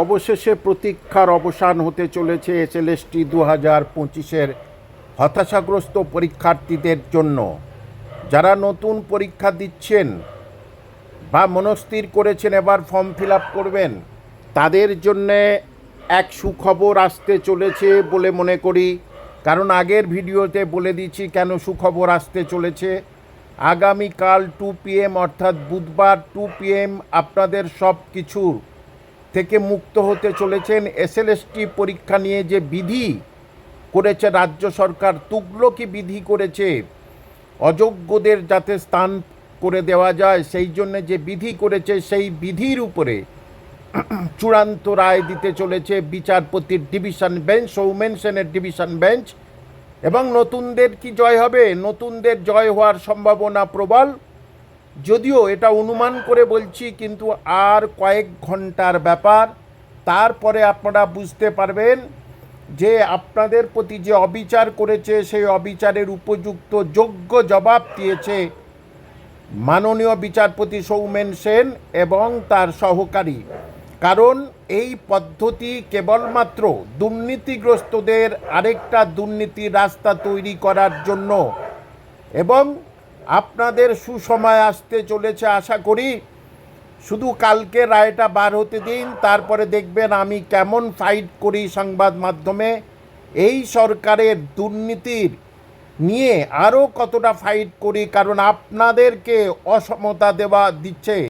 অবশেষে প্রতীক্ষার অবসান হতে চলেছে এসএলএসটি দু হাজার পঁচিশের হতাশাগ্রস্ত পরীক্ষার্থীদের জন্য। যারা নতুন পরীক্ষা দিচ্ছেন বা মনস্থির করেছেন, এবার ফর্ম ফিল আপ করবেন, তাদের জন্যে এক সুখবর আসতে চলেছে বলে মনে করি। কারণ আগের ভিডিওতে বলে দিচ্ছি কেন সুখবর আসতে চলেছে। আগামীকাল টু পিএম অর্থাৎ বুধবার টু পিএম আপনাদের সব কিছুর থেকে মুক্ত হতে চলেছেন এসএলএসটি পরীক্ষা নিয়ে যে বিধি করেছে রাজ্য সরকার, তুগলকি বিধি করেছে, অযোগ্যদের যাতে স্থান করে দেওয়া যায়, সেই জন্য যে বিধি করেছে, সেই বিধির উপরে চূড়ান্ত রায় দিতে চলেছে বিচারপতির ডিভিশন বেঞ্চ সৌমেন সেনের ডিভিশন বেঞ্চ। এবং নতুনদের কি জয় হবে? নতুনদের জয় হওয়ার সম্ভাবনা প্রবল। যদিও এটা অনুমান করে বলছি, কিন্তু আর কয়েক ঘণ্টার ব্যাপার। তারপরে আপনারা বুঝতে পারবেন যে আপনাদের প্রতি যে অবিচার করেছে, সেই অবিচারের উপযুক্ত যোগ্য জবাব দিয়েছে মাননীয় বিচারপতি সৌমেন সেন এবং তার সহকারী। কারণ এই পদ্ধতি কেবলমাত্র দুর্নীতিগ্রস্তদের আরেকটা দুর্নীতির রাস্তা তৈরি করার জন্য এবং আপনাদের সুসময় আসতে চলেছে আশা করি। শুধু কালকে রায়টা বার হতে দিন, তারপরে দেখবেন আমি কেমন ফাইট করি সংবাদ মাধ্যমে। এই সরকারের দুর্নীতির নিয়ে আরও কতটা ফাইট করি, কারণ আপনাদেরকে অসমতা দেওয়া দিচ্ছে।